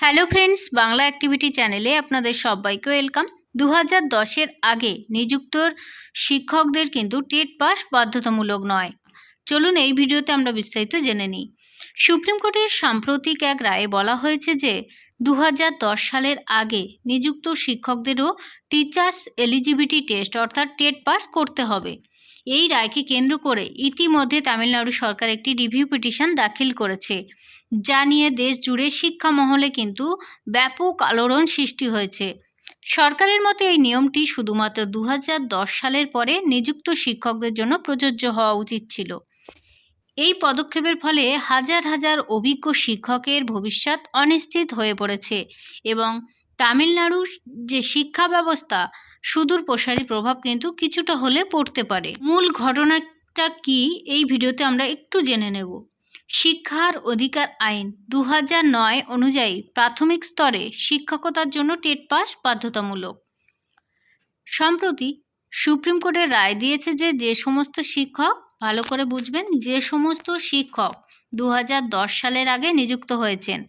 Hello friends Bangla activity চ্যানেলে আপনাদের সবাইকে ওয়েলকাম দু হাজার দশের আগে নিযুক্ত শিক্ষকদের কিন্তু টেট পাস বাধ্যতামূলক নয়। চলুন এই ভিডিওতে আমরা বিস্তারিত জেনে নিই। সুপ্রিম কোর্টের সাম্প্রতিক এক রায়ে বলা হয়েছে যে দু সালের আগে নিযুক্ত শিক্ষকদেরও টিচার্স এলিজিবিলিটি টেস্ট অর্থাৎ টেট পাস করতে হবে। এই রায়কে কেন্দ্র করে ইতিমধ্যে তামিলনাড়ু সরকার একটি রিভিউ পিটিশন দাখিল করেছে, যা নিয়ে দেশ জুড়ে শিক্ষা মহলে কিন্তু ব্যাপক আলোড়ন সৃষ্টি হয়েছে। সরকারের মতে এই নিয়মটি শুধুমাত্র দু হাজার দশ সালের পরে নিযুক্ত শিক্ষকদের জন্য প্রযোজ্য হওয়া উচিত ছিল। এই পদক্ষেপের ফলে হাজার হাজার অভিজ্ঞ শিক্ষকের ভবিষ্যৎ অনিশ্চিত হয়ে পড়েছে এবং তামিলনাড়ুর যে শিক্ষা ব্যবস্থা সুদূর প্রসারী প্রভাব কিন্তু কিছুটা হলে পড়তে পারে। মূল ঘটনাটা কি এই ভিডিওতে আমরা একটু জেনে নেব। শিক্ষার অধিকার আইন দু নয় অনুযায়ী প্রাথমিক স্তরে শিক্ষকতার জন্য টেট পাস বাধ্যতামূলক। সম্প্রতি সুপ্রিম কোর্টের রায় দিয়েছে যে যে সমস্ত শিক্ষক, ভালো করে বুঝবেন, যে সমস্ত শিক্ষক দু হাজার দশ সালের আগে নিযুক্ত হয়েছেন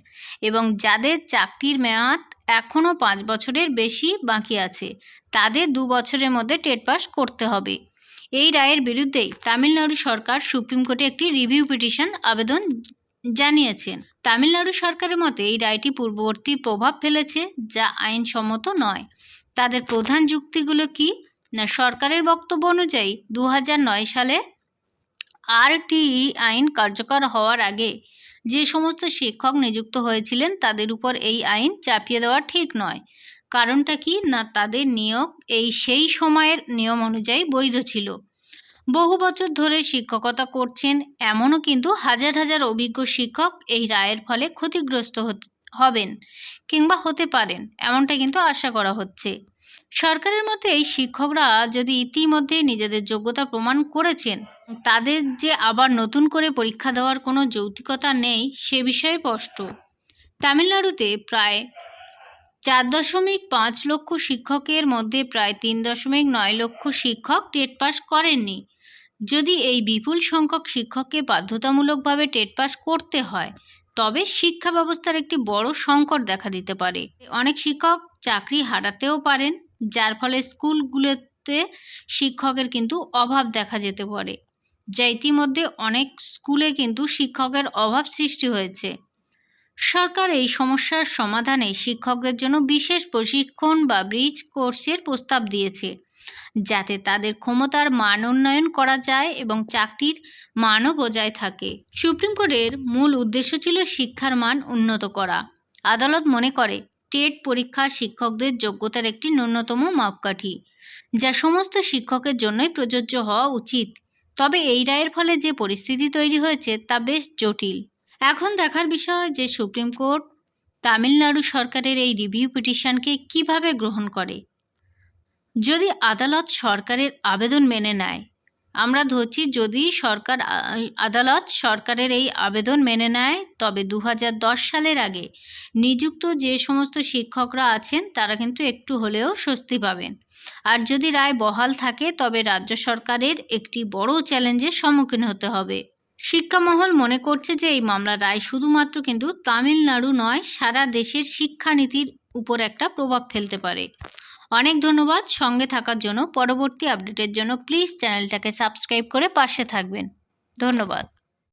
এবং যাদের চাকরির মেয়াদ এখনও পাঁচ বছরের বেশি বাকি আছে। তাদের দু বছরের মধ্যে টেট পাস করতে হবে। এই রায়ের বিরুদ্ধেই তামিলনাড়ু সরকার সুপ্রিম কোর্টে একটি রিভিউ পিটিশন আবেদন জানিয়েছেন। তামিলনাড়ু সরকারের মতে এই রায়টি পূর্ববর্তী প্রভাব ফেলেছে, যা আইনসম্মত নয়। তাদের প্রধান যুক্তিগুলো কি? না, সরকারের বক্তব্য অনুযায়ী দু হাজার নয় সালে আরটিই আইন কার্যকর হওয়ার আগে যে সমস্ত শিক্ষক নিযুক্ত হয়েছিলেন, তাদের উপর এই আইন চাপিয়ে দেওয়া ঠিক নয়। কারণটা কি? না, তাদের নিয়োগ এই সেই সময়ের নিয়ম অনুযায়ী বৈধ ছিল। বহু বছর ধরে শিক্ষকতা করছেন, এমনও কিন্তু হাজার হাজার অভিজ্ঞ শিক্ষক এই রায়ের ফলে ক্ষতিগ্রস্ত হবেন কিংবা হতে পারেন, এমনটা কিন্তু আশা করা হচ্ছে। সরকারের মতে এই শিক্ষকরা যদি ইতিমধ্যে নিজেদের যোগ্যতা প্রমাণ করেছেন, তাদের যে আবার নতুন করে পরীক্ষা দেওয়ার কোনো যৌক্তিকতা নেই সে বিষয়ে স্পষ্ট। তামিলনাড়ুতে প্রায় চার দশমিক পাঁচ লক্ষ শিক্ষকের মধ্যে প্রায় তিন দশমিক নয় লক্ষ শিক্ষক টেট পাস করেননি। যদি এই বিপুল সংখ্যক শিক্ষককে বাধ্যতামূলকভাবে টেট পাস করতে হয়, তবে শিক্ষা ব্যবস্থার একটি বড় সংকট দেখা দিতে পারে। অনেক শিক্ষক চাকরি হারাতেও পারেন যার ফলে স্কুলগুলোতে শিক্ষকের কিন্তু অভাব দেখা যেতে পারে। যা ইতিমধ্যে অনেক স্কুলে কিন্তু শিক্ষকের অভাব সৃষ্টি হয়েছে। সরকার এই সমস্যার সমাধানে শিক্ষকদের জন্য বিশেষ প্রশিক্ষণ বা ব্রিজ কোর্সের প্রস্তাব দিয়েছে, যাতে তাদের ক্ষমতার মান উন্নয়ন করা যায় এবং চাকরির মানও বজায় থাকে। সুপ্রিম কোর্টের মূল উদ্দেশ্য ছিল শিক্ষার মান উন্নত করা। আদালত মনে করে টেট পরীক্ষা শিক্ষকদের যোগ্যতার একটি ন্যূনতম মাপকাঠি, যা সমস্ত শিক্ষকের জন্যই প্রযোজ্য হওয়া উচিত। তবে এই রায়ের ফলে যে পরিস্থিতি তৈরি হয়েছে তা বেশ জটিল। এখন দেখার বিষয় যে সুপ্রিম কোর্ট তামিলনাড়ু সরকারের এই রিভিউ পিটিশনকে কীভাবে গ্রহণ করে। যদি আদালত সরকারের আবেদন মেনে নেয় আমরা ধরছি যদি সরকার আদালত সরকারের এই আবেদন মেনে নেয়, তবে দু হাজার দশ সালের আগে নিযুক্ত যে সমস্ত শিক্ষকরা আছেন, তারা কিন্তু একটু হলেও স্বস্তি পাবেন। আর যদি রায় বহাল থাকে, তবে রাজ্য সরকারের একটি বড় চ্যালেঞ্জের সম্মুখীন হতে হবে। শিক্ষামহল মনে করছে যে এই মামলার রায় শুধুমাত্র কিন্তু তামিলনাড়ু নয়, সারা দেশের শিক্ষানীতির উপর একটা প্রভাব ফেলতে পারে। অনেক ধন্যবাদ সঙ্গে থাকার জন্য। পরবর্তী আপডেটের জন্য প্লিজ চ্যানেলটাকে সাবস্ক্রাইব করে পাশে থাকবেন। ধন্যবাদ।